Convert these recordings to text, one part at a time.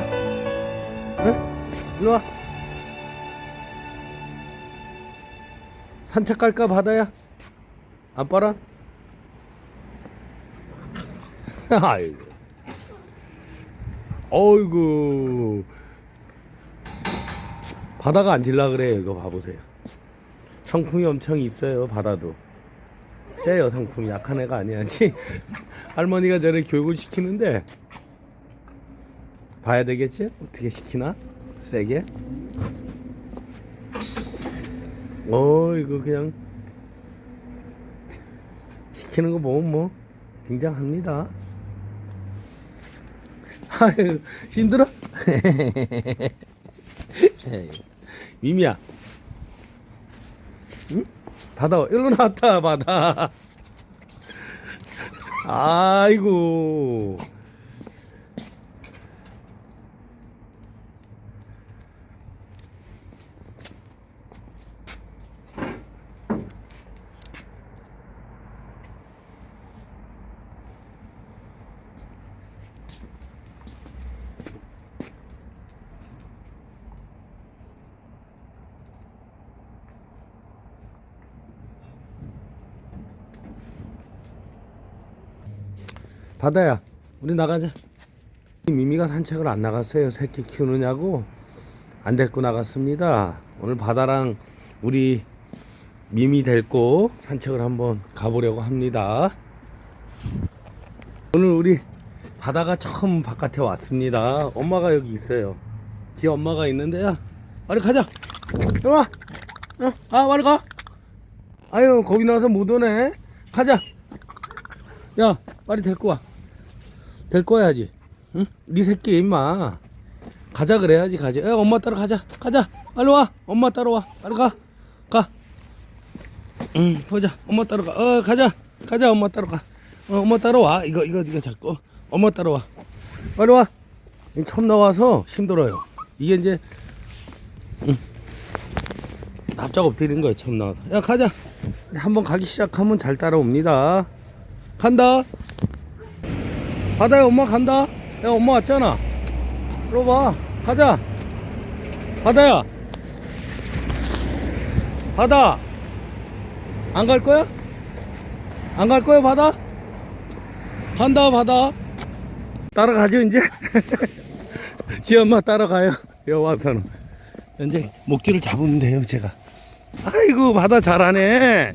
응? 일로 와. 산책 갈까 바다야? 아빠랑? 아이고. 어이구. 바다가 앉을라 그래요. 이거 봐보세요. 성풍이 엄청 있어요. 바다도. 세요 성풍이 약한 애가 아니야지. 할머니가 저를 교육을 시키는데 봐야 되겠지? 어떻게 시키나? 세게? 어 이거 그냥 시키는 거 보면 뭐 굉장합니다. 아유 힘들어? 미미야, 응? 바다 일로 나왔다 바다. 아이고. 바다야, 우리 나가자. 미미가 산책을 안 나갔어요. 새끼 키우느냐고 안 데리고 나갔습니다. 오늘 바다랑 우리 미미 데리고 산책을 한번 가보려고 합니다. 오늘 우리 바다가 처음 바깥에 왔습니다. 엄마가 여기 있어요. 지 엄마가 있는데요. 빨리 가자. 와. 어? 아, 빨리 가. 아유, 거기 나와서 못 오네. 가자. 야, 빨리 데리고 와. 데리고 와야지. 응? 네 새끼 임마. 가자 그래야지 가자. 야, 엄마 따라 가자. 가자. 빨리 와. 엄마 따라와. 빨리 가. 가. 응, 보자. 엄마 따라가. 어, 가자. 가자. 엄마 따라가. 어, 엄마 따라와. 이거 이거 이거 잡고. 엄마 따라와. 빨리 와. 이 처음 나와서 힘들어요. 이게 이제 응. 납작 엎드리는 거예요. 처음 나와서. 야, 가자. 한번 가기 시작하면 잘 따라옵니다. 간다. 바다야 엄마 간다. 야 엄마 왔잖아. 이리 봐 가자. 바다야. 바다. 안 갈 거야? 안 갈 거야 바다? 간다 바다. 따라가죠 이제? 지 엄마 따라가요. 와서는. 이제 목줄을 잡으면 돼요 제가. 아이고 바다 잘하네.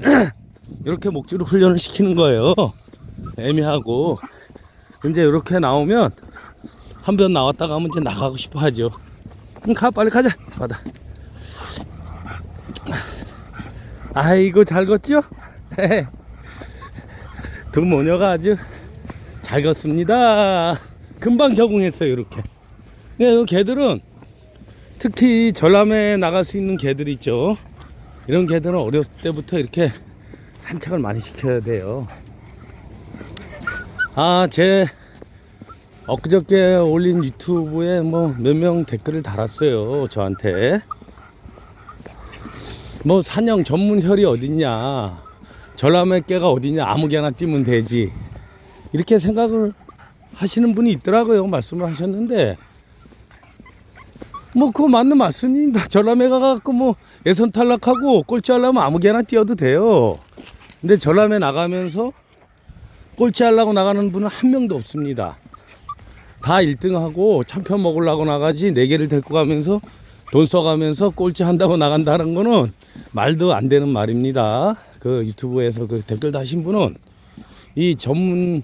이렇게 목줄을 훈련을 시키는 거예요. 애매하고 이제 이렇게 나오면 한 번 나왔다가 하면 이제 나가고 싶어 하죠. 가 빨리 가자 바다. 아이고 잘 걷죠? 두 모녀가 아주 잘 걷습니다. 금방 적응했어요 이렇게. 네, 이 개들은 특히 전람에 나갈 수 있는 개들 있죠. 이런 개들은 어렸을 때부터 이렇게 산책을 많이 시켜야 돼요. 아, 제 엊그저께 올린 유튜브에 뭐 몇 명 댓글을 달았어요. 저한테. 뭐 사냥 전문 혈이 어딨냐. 전람의 깨가 어딨냐. 아무 개나 띄면 되지. 이렇게 생각을 하시는 분이 있더라고요. 말씀을 하셨는데. 뭐 그거 맞는 말씀입니다. 전람회 가갖고 뭐 예선 탈락하고 꼴찌 하려면 아무 개나 뛰어도 돼요. 근데 전람회 나가면서 꼴찌 하려고 나가는 분은 한 명도 없습니다. 다 1등하고 참편 먹으려고 나가지 네 개를 데리고 가면서 돈 써가면서 꼴찌 한다고 나간다는 거는 말도 안 되는 말입니다. 그 유튜브에서 그 댓글 다신 분은 이 전문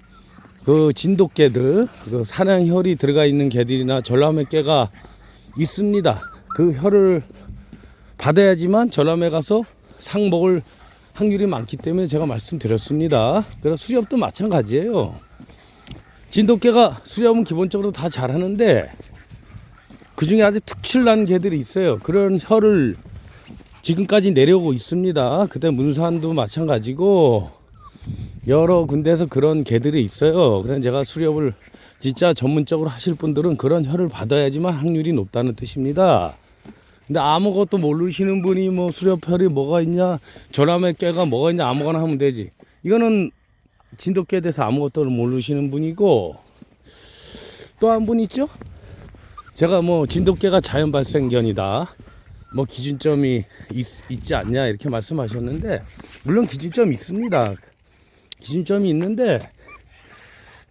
그 진돗개들 그 사냥 혈이 들어가 있는 개들이나 전람회 개가 있습니다. 그 혈을 받아야지만 전람회 가서 상 먹을 확률이 많기 때문에 제가 말씀드렸습니다. 그래서 수렵도 마찬가지예요. 진돗개가 수렵은 기본적으로 다 잘하는데 그 중에 아주 특출난 개들이 있어요. 그런 혀를 지금까지 내려오고 있습니다. 그때 문산도 마찬가지고 여러 군데에서 그런 개들이 있어요. 그래서 제가 수렵을 진짜 전문적으로 하실 분들은 그런 혀를 받아야지만 확률이 높다는 뜻입니다. 근데 아무것도 모르시는 분이 뭐 수렵혈이 뭐가 있냐, 저람의 깨가 뭐가 있냐 아무거나 하면 되지. 이거는 진돗개에 대해서 아무것도 모르시는 분이고 또 한 분 있죠? 제가 뭐 진돗개가 자연 발생견이다. 뭐 기준점이 있, 지 않냐 이렇게 말씀하셨는데 물론 기준점이 있습니다. 기준점이 있는데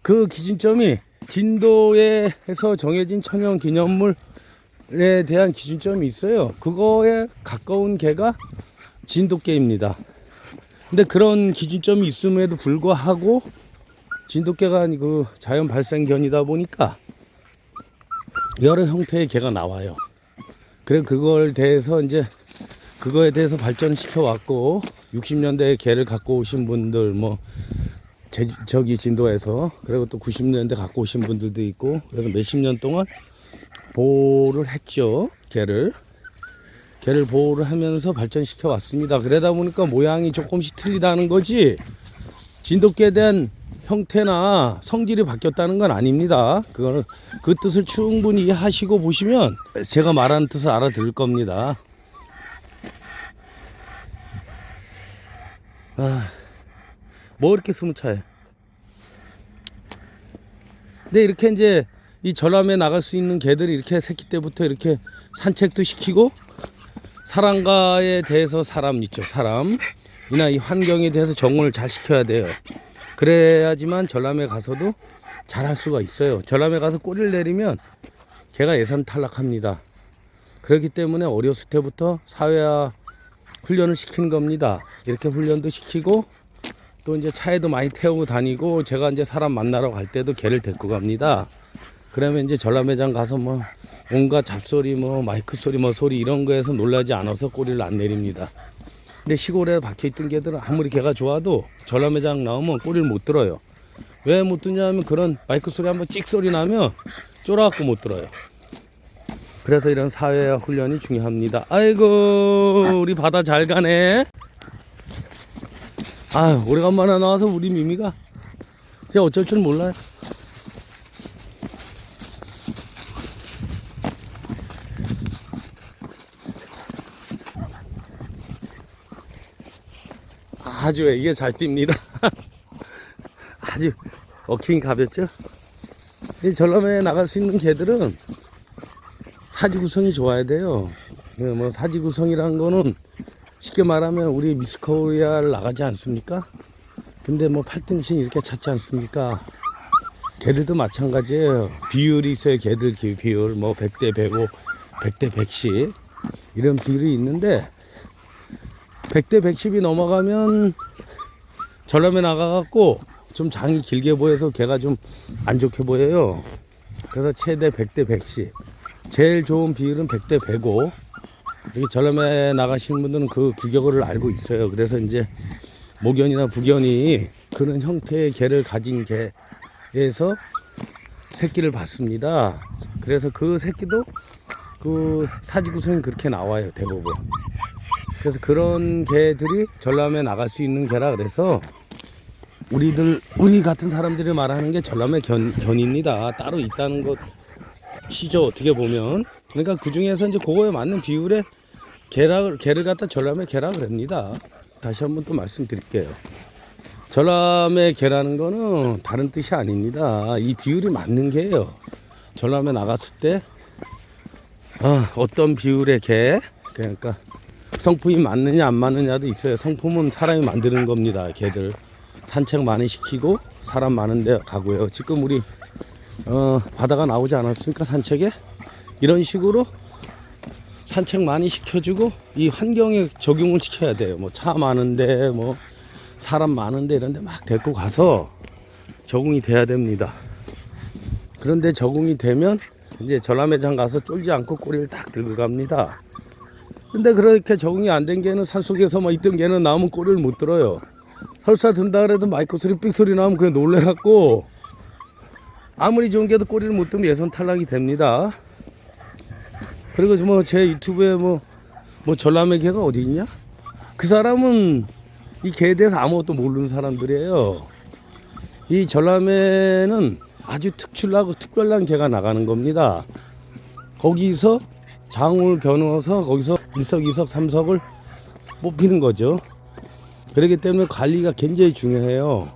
그 기준점이 진도에서 정해진 천연 기념물 에 대한 기준점이 있어요. 그거에 가까운 개가 진돗개입니다. 근데 그런 기준점이 있음에도 불구하고 진돗개가 그 자연 발생견이다 보니까 여러 형태의 개가 나와요. 그래 그걸 대해서 이제 그거에 대해서 발전시켜 왔고 60년대에 개를 갖고 오신 분들 뭐 제, 저기 진도에서 그리고 또 90년대 갖고 오신 분들도 있고 그래서 몇십 년 동안 보호를 했죠 개를 개를 보호를 하면서 발전시켜 왔습니다. 그러다 보니까 모양이 조금씩 틀리다는 거지 진돗개에 대한 형태나 성질이 바뀌었다는 건 아닙니다. 그거는 그 뜻을 충분히 이해하시고 보시면 제가 말하는 뜻을 알아들을 겁니다. 아, 뭐 이렇게 숨을 차요? 근데 이렇게 이제 이 전람에 나갈 수 있는 개들이 이렇게 새끼 때부터 이렇게 산책도 시키고 사람과에 대해서 사람 있죠 사람. 이나 이 환경에 대해서 적응을 잘 시켜야 돼요. 그래야지만 전람에 가서도 잘 할 수가 있어요. 전람에 가서 꼬리를 내리면 걔가 예산 탈락합니다. 그렇기 때문에 어렸을 때부터 사회화 훈련을 시키는 겁니다. 이렇게 훈련도 시키고 또 이제 차에도 많이 태우고 다니고 제가 이제 사람 만나러 갈 때도 걔를 데리고 갑니다 그러면 이제 전람회장 가서 뭐 온갖 잡소리 뭐 마이크 소리 뭐 소리 이런 거에서 놀라지 않아서 꼬리를 안 내립니다. 근데 시골에 박혀 있던 개들은 아무리 개가 좋아도 전람회장 나오면 꼬리를 못 들어요. 왜 못 듣냐면 그런 마이크 소리 한번 찍 소리 나면 쫄아갖고 못 들어요. 그래서 이런 사회화 훈련이 중요합니다. 아이고 우리 바다 잘 가네. 아 오래간만에 나와서 우리 미미가 진짜 어쩔 줄 몰라요. 아주 이게 잘 뜁니다. 아주 어킹이 가볍죠? 이 전람에 나갈 수 있는 개들은 사지 구성이 좋아야 돼요. 예, 뭐 사지 구성이란 거는 쉽게 말하면 우리 미스코리아를 나가지 않습니까? 근데 뭐 8등신 이렇게 찾지 않습니까? 개들도 마찬가지예요. 비율이 있어요. 개들 기- 비율 뭐 100대 105, 100대 110 이런 비율이 있는데 100대 110이 넘어가면 전람에 나가갖고 좀 장이 길게 보여서 개가 좀 안 좋게 보여요. 그래서 최대 100대 110. 제일 좋은 비율은 100대 105. 여기 전람에 나가시는 분들은 그 규격을 알고 있어요. 그래서 이제 목견이나 부견이 그런 형태의 개를 가진 개에서 새끼를 받습니다. 그래서 그 새끼도 그 사지 구성이 그렇게 나와요 대부분. 그래서 그런 개들이 전람에 나갈 수 있는 개라 그래서 우리들 우리 같은 사람들이 말하는 게 전람의 견, 견입니다. 따로 있다는 것이죠 어떻게 보면. 그러니까 그 중에서 이제 그거에 맞는 비율의 개라 개를 갖다 전람의 개라 그럽니다. 다시 한번 또 말씀드릴게요. 전람의 개라는 거는 다른 뜻이 아닙니다. 이 비율이 맞는 개예요. 전람에 나갔을 때 아, 어떤 비율의 개 그러니까 성품이 맞느냐 안 맞느냐도 있어요. 성품은 사람이 만드는 겁니다. 개들 산책 많이 시키고 사람 많은데 가고요. 지금 우리 어, 바다가 나오지 않았습니까 산책에 이런 식으로 산책 많이 시켜주고 이 환경에 적용을 시켜야 돼요. 뭐 차 많은데 뭐 사람 많은데 이런데 막 데리고 가서 적응이 돼야 됩니다. 그런데 적응이 되면 이제 전람회장 가서 쫄지 않고 꼬리를 딱 들고 갑니다. 근데 그렇게 적응이 안 된 개는 산속에서 막 있던 개는 나오면 꼬리를 못 들어요. 설사 든다 그래도 마이크 소리 삑 소리 나오면 그냥 놀래갖고 아무리 좋은 개도 꼬리를 못 들면 예선 탈락이 됩니다. 그리고 뭐 제 유튜브에 뭐, 뭐 전람회 개가 어디 있냐? 그 사람은 이 개에 대해서 아무것도 모르는 사람들이에요. 이 전람회는 아주 특출나고 특별한 개가 나가는 겁니다. 거기서 장을 겨누어서 거기서 일석이석 삼석을 뽑히는 거죠. 그렇기 때문에 관리가 굉장히 중요해요.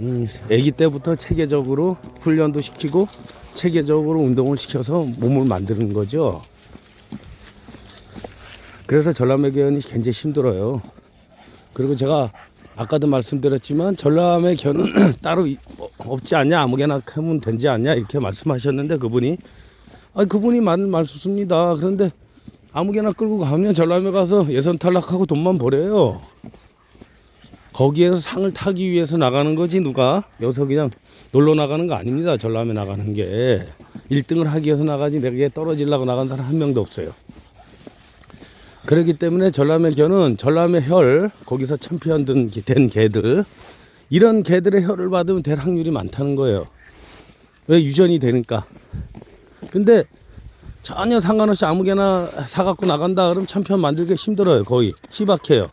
음, 아기 때부터 체계적으로 훈련도 시키고 체계적으로 운동을 시켜서 몸을 만드는 거죠. 그래서 전람회 견이 굉장히 힘들어요. 그리고 제가 아까도 말씀드렸지만 전람회 견은 따로 이- 어, 없지 않냐 아무개나 하면 되지 않냐 이렇게 말씀하셨는데 그분이 아 그분이 맞는 말씀입니다. 그런데 아무개나 끌고 가면 전람회 가서 예선 탈락하고 돈만 벌어요. 거기에서 상을 타기 위해서 나가는 거지 누가 여기서 그냥 놀러 나가는 거 아닙니다. 전람회 나가는 게 1등을 하기 위해서 나가지 내게 떨어지려고 나간 사람 한 명도 없어요. 그렇기 때문에 전람회 견은 전람회 혈 거기서 챔피언 된, 된 개들 이런 개들의 혈을 받으면 될 확률이 많다는 거예요. 왜 유전이 되니까. 근데 전혀 상관없이 아무개나 사갖고 나간다 그러면 챔피언 만들기 힘들어요. 거의 시박해요.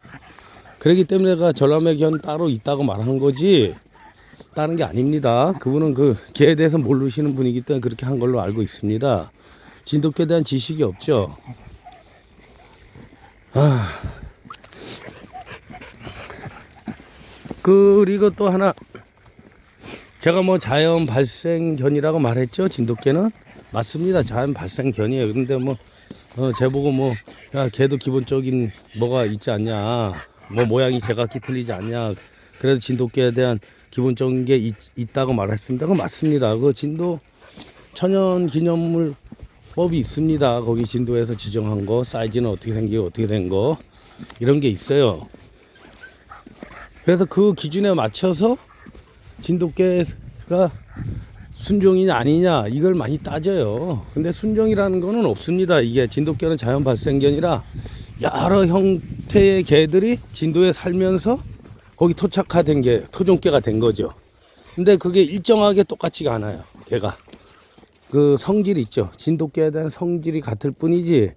그렇기 때문에 내가 전람회 견 따로 있다고 말하는 거지 다른 게 아닙니다. 그분은 그 개에 대해서 모르시는 분이기 때문에 그렇게 한 걸로 알고 있습니다. 진돗개에 대한 지식이 없죠. 아. 그리고 또 하나 제가 뭐 자연 발생견이라고 말했죠 진돗개는 맞습니다. 자연 발생 견이에요. 근데 뭐 어, 제보고 뭐 야 걔도 기본적인 뭐가 있지 않냐. 뭐 모양이 제각기 틀리지 않냐. 그래서 진돗개에 대한 기본적인 게 있, 있다고 말했습니다. 그거 맞습니다. 그 진도 천연 기념물 법이 있습니다. 거기 진도에서 지정한 거, 사이즈는 어떻게 생기고 어떻게 된 거, 이런 게 있어요. 그래서 그 기준에 맞춰서 진돗개가 순종이냐 아니냐 이걸 많이 따져요. 근데 순종이라는 거는 없습니다. 이게 진돗개는 자연 발생견이라 여러 형태의 개들이 진도에 살면서 거기 토착화된 게 토종개가 된 거죠. 근데 그게 일정하게 똑같지가 않아요. 개가. 그 성질 있죠. 진돗개에 대한 성질이 같을 뿐이지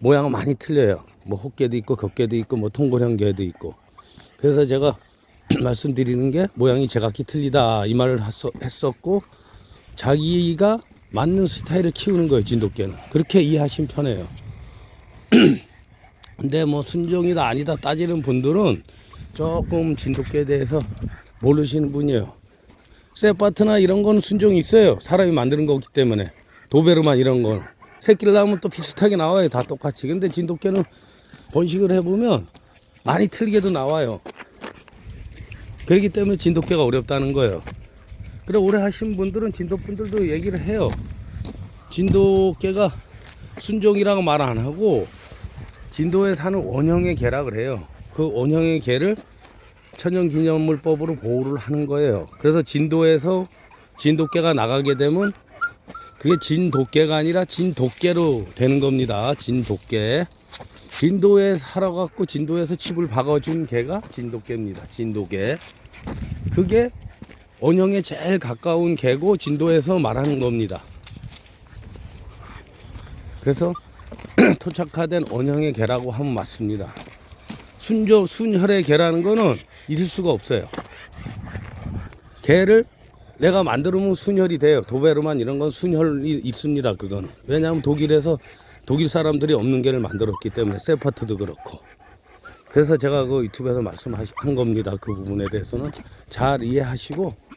모양은 많이 틀려요. 뭐 호개도 있고 격개도 있고 뭐 통고령개도 있고. 그래서 제가 말씀드리는 게 모양이 제각기 틀리다 이 말을 했었- 했었고 자기가 맞는 스타일을 키우는 거예요. 진돗개는 그렇게 이해하시면 편해요. 근데 뭐 순종이다 아니다 따지는 분들은 조금 진돗개에 대해서 모르시는 분이에요. 세파트나 이런 거는 순종이 있어요. 사람이 만드는 거기 때문에. 도베르만 이런 거. 새끼를 낳으면 또 비슷하게 나와요. 다 똑같이. 근데 진돗개는 번식을 해보면 많이 틀리게도 나와요. 그렇기 때문에 진돗개가 어렵다는 거예요. 그래 오래 하신 분들은 진돗분들도 얘기를 해요. 진돗개가 순종이라고 말 안 하고 진도에 사는 원형의 개라 그래요. 그 원형의 개를 천연기념물법으로 보호를 하는 거예요. 그래서 진도에서 진돗개가 나가게 되면 그게 진돗개가 아니라 진돗개로 되는 겁니다. 진돗개. 진도에 살아갖고 진도에서 칩을 박아준 개가 진돗개입니다. 진돗개. 그게 원형에 제일 가까운 개고 진도에서 말하는 겁니다. 그래서 토착화된 원형의 개라고 하면 맞습니다. 순조 순혈의 개라는 거는 있을 수가 없어요. 개를 내가 만들면 순혈이 돼요. 도베르만 이런 건 순혈이 있습니다. 그거는 왜냐하면 독일에서 독일 사람들이 없는 개를 만들었기 때문에 세파트도 그렇고. 그래서 제가 그 유튜브에서 말씀한 겁니다. 그 부분에 대해서는 잘 이해하시고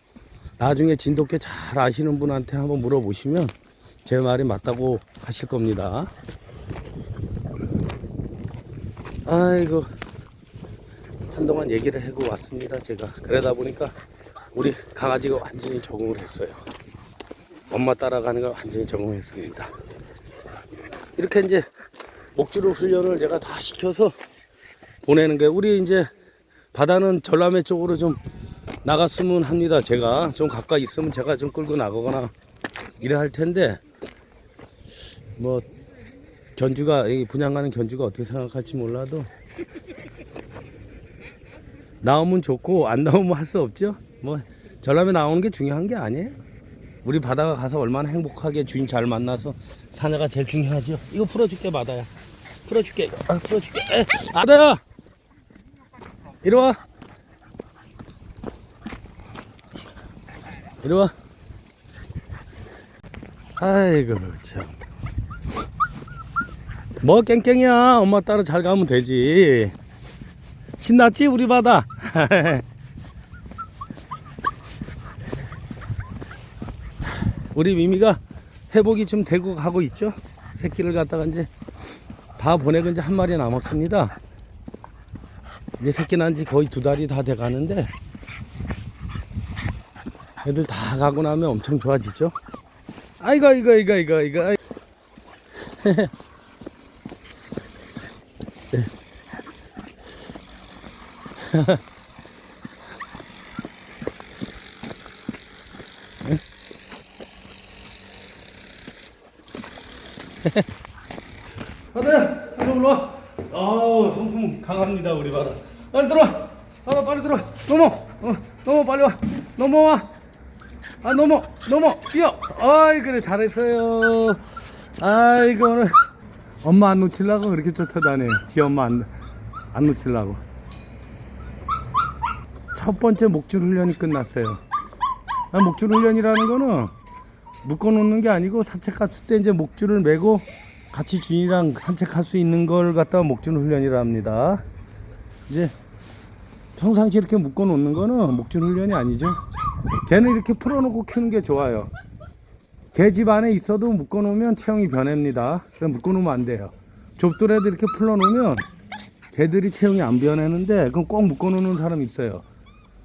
나중에 진돗개 잘 아시는 분한테 한번 물어보시면 제 말이 맞다고 하실 겁니다. 아이고 한동안 얘기를 하고 왔습니다 제가. 그러다 보니까 우리 강아지가 완전히 적응을 했어요. 엄마 따라가는 걸 완전히 적응했습니다. 이렇게 이제 목줄을 훈련을 제가 다 시켜서 보내는 거예요. 우리 이제 바다는 전람회 쪽으로 좀 나갔으면 합니다 제가 좀 가까이 있으면 제가 좀 끌고 나가거나 이래 할 텐데 뭐 견주가 이 분양하는 견주가 어떻게 생각할지 몰라도 나오면 좋고 안 나오면 할 수 없죠. 뭐 전람에 나오는 게 중요한 게 아니에요. 우리 바다가 가서 얼마나 행복하게 주인 잘 만나서 사내가 제일 중요하죠. 이거 풀어줄게 바다야. 풀어줄게. 아, 풀어줄게. 에, 아다야. 이리 와. 이리 와. 아이고 참. 뭐 깽깽이야 엄마 따라 잘 가면 되지 신났지 우리 바다 우리 미미가 회복이 좀 되고 가고 있죠. 새끼를 갖다가 이제 다 보내고 이제 한 마리 남았습니다. 이제 새끼 난 지 거의 두 달이 다 돼 가는데 애들 다 가고 나면 엄청 좋아지죠. 아이고 아이고 아이고 아이고 아이고 아이- 바다야, 빨리 올라와. 아우, 성품 강합니다, 우리 바다. 빨리 들어와. 바다 빨리 들어와. 넘어. 어, 넘어, 빨리 와. 넘어와. 아, 넘어, 넘어, 뛰어. 아이, 그래, 잘했어요. 아이고, 오늘 엄마 안 놓치려고 그렇게 쫓아다녀요. 지 엄마 안, 안 놓치려고. 첫 번째 목줄 훈련이 끝났어요. 아, 목줄 훈련이라는 거는 묶어 놓는 게 아니고 산책 갔을 때 이제 목줄을 메고 같이 주인이랑 산책할 수 있는 걸 갖다가 목줄 훈련이라 합니다. 이제 평상시 이렇게 묶어 놓는 거는 목줄 훈련이 아니죠. 개는 이렇게 풀어놓고 키우는 게 좋아요. 개 집 안에 있어도 묶어 놓으면 체형이 변합니다. 그럼 묶어 놓으면 안 돼요. 좁더라도 이렇게 풀어 놓으면 개들이 체형이 안 변하는데 그럼 꼭 묶어 놓는 사람이 있어요.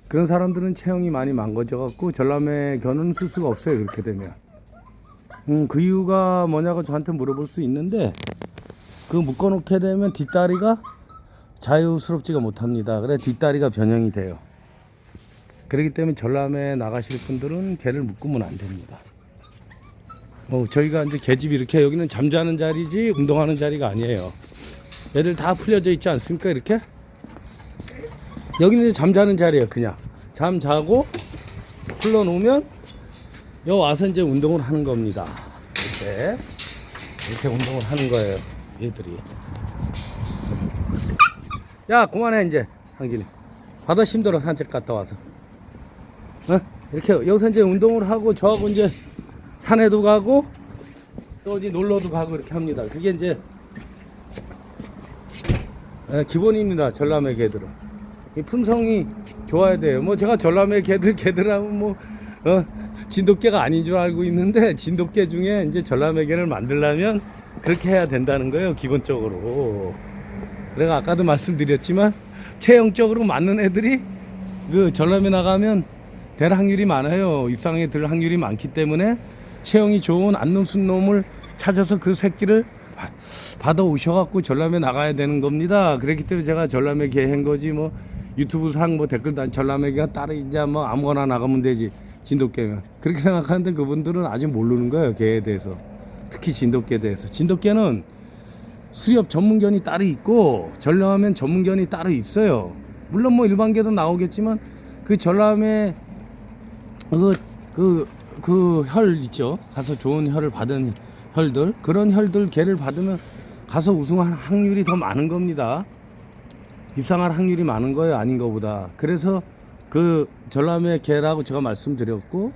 그런 사람들은 체형이 많이 망가져 갖고 전람회 견은 쓸 수가 없어요. 그렇게 되면. 음, 그 이유가 뭐냐고 저한테 물어볼 수 있는데 그 묶어놓게 되면 뒷다리가 자유스럽지가 못합니다. 그래 뒷다리가 변형이 돼요. 그렇기 때문에 전람회 나가실 분들은 개를 묶으면 안 됩니다. 어, 저희가 이제 개집 이렇게 여기는 잠자는 자리지 운동하는 자리가 아니에요. 애들 다 풀려져 있지 않습니까? 이렇게 여기는 잠자는 자리예요. 그냥 잠 자고 풀러놓으면 여 와서 이제 운동을 하는 겁니다. 이렇게 이렇게 운동을 하는 거예요. 얘들이. 야 그만해 이제 황진이. 바다 힘들어 산책 갔다 와서. 어? 이렇게 여기서 이제 운동을 하고 저하고 이제 산에도 가고 또 어디 놀러도 가고 이렇게 합니다. 그게 이제 예, 기본입니다. 전람회 개들은. 이 품성이 좋아야 돼요. 뭐 제가 전람회 개들 개들하면 뭐 어, 진돗개가 아닌 줄 알고 있는데 진돗개 중에 이제 전람회 개를 만들려면 그렇게 해야 된다는 거예요. 기본적으로. 내가 아까도 말씀드렸지만 체형적으로 맞는 애들이 그 전람회 나가면 될 확률이 많아요. 입상에 들 확률이 많기 때문에 체형이 좋은 안놈순 놈을 찾아서 그 새끼를 바- 받아 오셔갖고 전람회 나가야 되는 겁니다. 그렇기 때문에 제가 전람회 개한 거지 뭐 유튜브 상 뭐 댓글 단 전람회가 따로 이제 뭐 아무거나 나가면 되지 진돗개면 그렇게 생각하는데 그분들은 아직 모르는 거예요 개에 대해서 특히 진돗개에 대해서 진돗개는 수렵 전문견이 따로 있고 전람하면 전문견이 따로 있어요. 물론 뭐 일반 개도 나오겠지만 그 전람회 그 그 그 혈 있죠. 가서 좋은 혈을 받은 혈들 그런 혈들 개를 받으면 가서 우승할 확률이 더 많은 겁니다. 입상할 확률이 많은 거예요, 아닌 거보다. 그래서 그 전람회 개라고 제가 말씀드렸고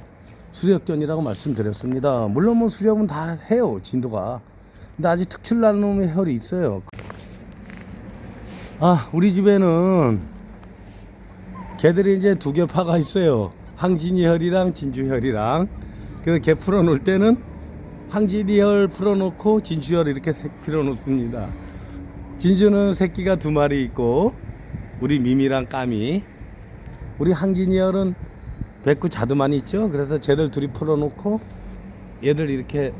수렵견이라고 말씀드렸습니다. 물론 뭐 수렵은 다 해요, 진도가. 근데 아주 특출난 놈의 혈이 있어요. 아, 우리 집에는 개들이 이제 두 개 파가 있어요. 항진이 혈이랑 진주 혈이랑. 그개 풀어놓을 때는 항진이 혈 풀어놓고 진주 혈 이렇게 세- 풀어놓습니다. 진주는 새끼가 두 마리 있고 우리 미미랑 까미. 우리 항진이 혈은 백구 자두만 있죠. 그래서 쟤들 둘이 풀어놓고 얘를 이렇게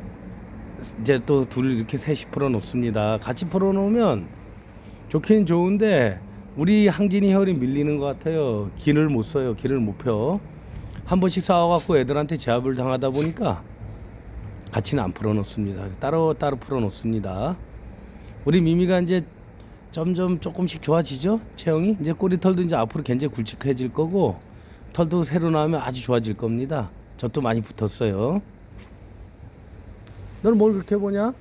이제 또 둘 이렇게 셋이 풀어놓습니다. 같이 풀어놓으면 좋긴 좋은데 우리 항진이 혈이 밀리는 것 같아요. 길을 못 써요. 길을 못 펴. 한 번씩 싸워갖고 애들한테 제압을 당하다 보니까 같이는 안 풀어놓습니다. 따로 따로 풀어놓습니다. 우리 미미가 이제 점점 조금씩 좋아지죠. 체형이 이제 꼬리털도 이제 앞으로 굉장히 굵직해질 거고 털도 새로 나오면 아주 좋아질 겁니다. 젖도 많이 붙었어요. 너는 뭘 그렇게 보냐?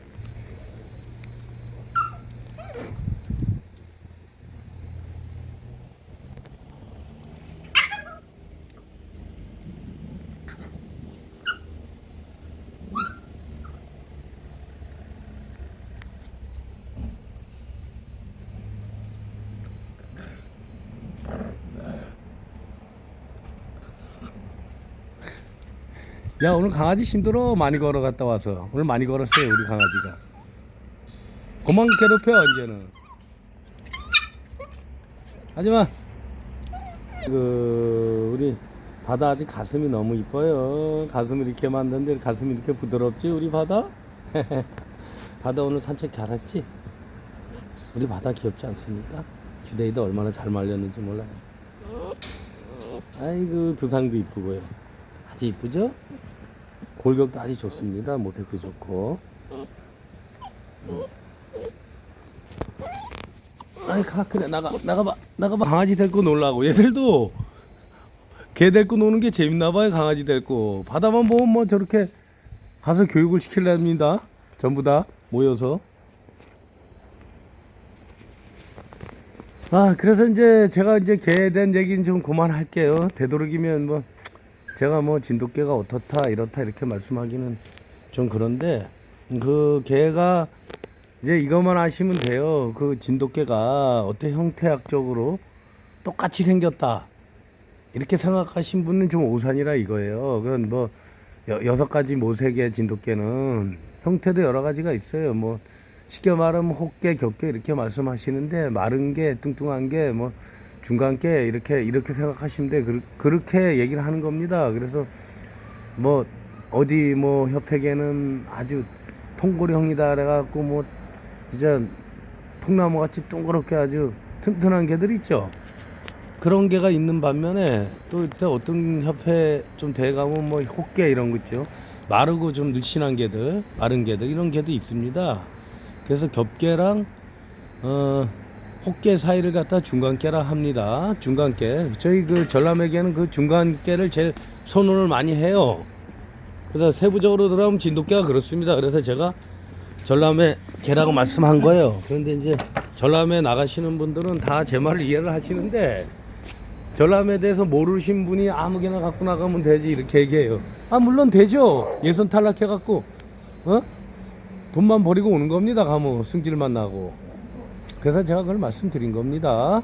야 오늘 강아지 힘들어 많이 걸어갔다 와서. 오늘 많이 걸었어요 우리 강아지가. 그만 괴롭혀 이제는. 하지만 그 우리 바다 아직 가슴이 너무 이뻐요. 가슴을 이렇게 만드는데 가슴이 이렇게 부드럽지 우리 바다? 바다 오늘 산책 잘했지? 우리 바다 귀엽지 않습니까? 주데이도 얼마나 잘 말렸는지 몰라요. 아이고 두상도 이쁘고요. 아주 이쁘죠 골격도 아주 좋습니다. 모색도 좋고. 아이 가 그래 나가 나가봐 나가봐. 강아지 데리고 놀라고. 얘들도 개 데리고 노는 게 재밌나 봐요 강아지 데리고. 바다만 보면 뭐 저렇게 가서 교육을 시킬랍니다. 전부 다 모여서. 아 그래서 이제 제가 이제 개에 대한 얘기는 좀 그만할게요. 되도록이면 뭐 제가 뭐 진돗개가 어떻다 이렇다 이렇게 말씀하기는 좀 그런데 그 개가 이제 이것만 아시면 돼요. 그 진돗개가 어떤 형태학적으로 똑같이 생겼다. 이렇게 생각하신 분은 좀 오산이라 이거예요. 그건 뭐 여, 여섯 가지 모색의 진돗개는 형태도 여러 가지가 있어요. 뭐 쉽게 말하면 혹개, 겹개 이렇게 말씀하시는데 마른 게, 뚱뚱한 게, 뭐 중간 게 이렇게 이렇게 생각하시면 돼. 그, 그렇게 얘기를 하는 겁니다. 그래서 뭐 어디 뭐 협회계는 아주 통고령이다 그래갖고 뭐 진짜 통나무 같이 동그랗게 아주 튼튼한 개들 있죠. 그런 개가 있는 반면에 또 이때 어떤 협회 좀 대회 가면 뭐 혹개 이런 거 있죠. 마르고 좀 늘씬한 개들, 마른 개들 이런 개도 있습니다. 그래서 겹개랑 어 혹개 사이를 갖다 중간개라 합니다. 중간개. 저희 그 전람에게는 그 중간개를 제일 선호를 많이 해요. 그래서 세부적으로 들어가면 진돗개가 그렇습니다. 그래서 제가 전람회 개라고 말씀한 거예요. 그런데 이제 전람회 나가시는 분들은 다 제 말을 이해를 하시는데 전람에 대해서 모르신 분이 아무개나 갖고 나가면 되지 이렇게 얘기해요. 아 물론 되죠. 예선 탈락해 갖고 어 돈만 버리고 오는 겁니다. 가면 승질만 나고. 그래서 제가 그걸 말씀드린 겁니다.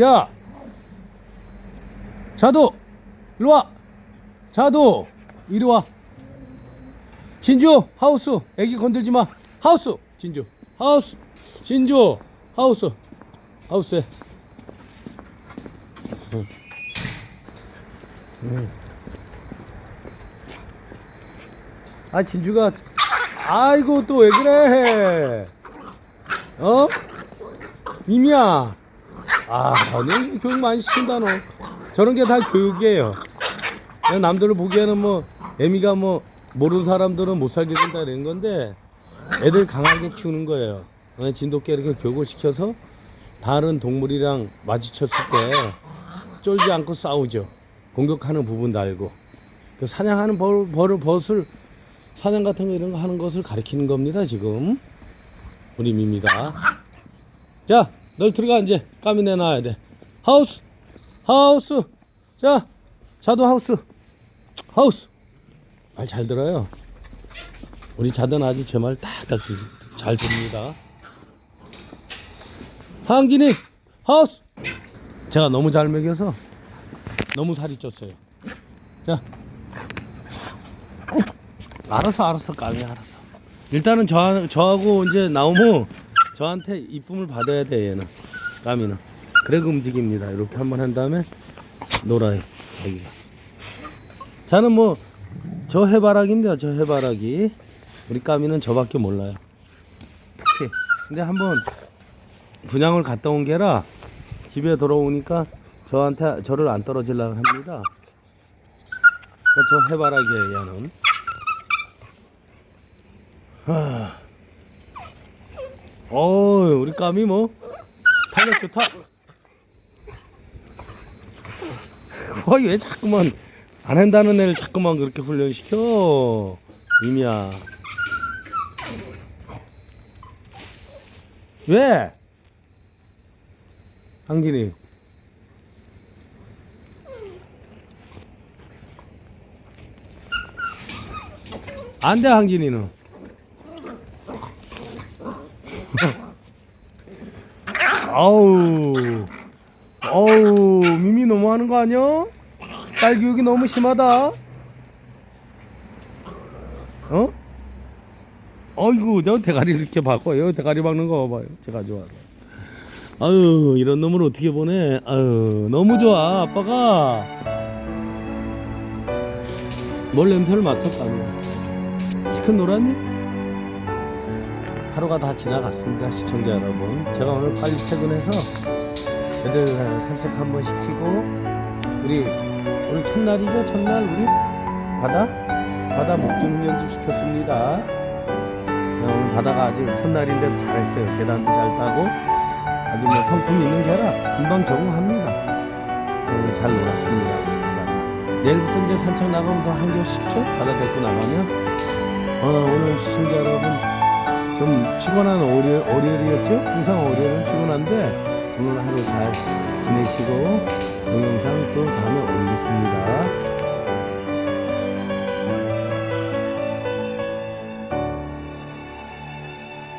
야! 자도! 일로 와. 자도! 이리 와. 진주! 하우스! 애기 건들지 마! 하우스! 진주! 하우스! 진주! 하우스! 하우스에. 응. 응. 아 진주가 아이고 또 왜 그래 어? 이미야. 아 너 교육 많이 시킨다 너. 저런 게 다 교육이에요. 남들을 보기에는 뭐 애미가 뭐 모르는 사람들은 못 살게 된다 이런 건데 애들 강하게 키우는 거예요. 어, 진돗개 이렇게 교육을 시켜서 다른 동물이랑 마주쳤을 때 쫄지 않고 싸우죠. 공격하는 부분도 알고. 그 사냥하는 벌, 벌을 벗을 사냥 같은 거 이런 거 하는 것을 가리키는 겁니다 지금 미미가 자널 들어가 이제 까미 내놔야 돼 하우스 하우스 자 자도 하우스 하우스 말 잘 들어요. 우리 자든 아직 제말 딱딱 잘 듣습니다. 항진이 하우스. 제가 너무 잘 먹여서 너무 살이 쪘어요. 자, 알았어, 알았어, 까미 알았어. 일단은 저 저하고 이제 나오면 저한테 이쁨을 받아야 돼 얘는 까미는. 그래 그 움직입니다. 이렇게 한번 한 다음에 놀아요. 자기가. 자는 뭐 저 해바라기입니다. 저 해바라기. 우리 까미는 저밖에 몰라요. 특히. 근데 한번 분양을 갔다 온 게라 집에 돌아오니까 저한테 저를 안 떨어지려고 합니다. 저 해바라기예요, 얘는. 하. 어, 우리 까미 뭐 탄력 좋다. 와, 왜 자꾸만 안 한다는 애를 자꾸만 그렇게 훈련시켜 이미야 왜? 항진이 안 돼 항진이는 아우 아우 미미 너무 하는 거 아니야? 딸 교육이 너무 심하다. 어? 어이구, 저 대가리 이렇게 바꿔요. 대가리 박는 거 봐봐요. 제가 좋아하는. 아유, 이런 놈을 어떻게 보내? 아유, 너무 좋아, 아빠가. 뭘 냄새를 맡았다며. 시큰 노랗니? 하루가 다 지나갔습니다 시청자 여러분. 제가 오늘 빨리 퇴근해서 애들 산책 한번 시키고 우리 오늘 첫날이죠? 첫날 우리? 바다? 바다 목줄 훈련 좀 시켰습니다. 어, 오늘 바다가 아직 첫날인데도 잘했어요. 계단도 잘 타고 아주 뭐 성품이 있는 게라 금방 적응합니다. 오늘 잘 놀았습니다 바다가. 내일부터 이제 산책 나가면 더 한결 쉽죠? 바다 데리고 나가면? 어, 오늘 시청자 여러분 좀 피곤한 월요일, 월요일이었죠? 항상 월요일은 피곤한데 오늘 하루 잘 지내시고 동영상 또 다음에 올리겠습니다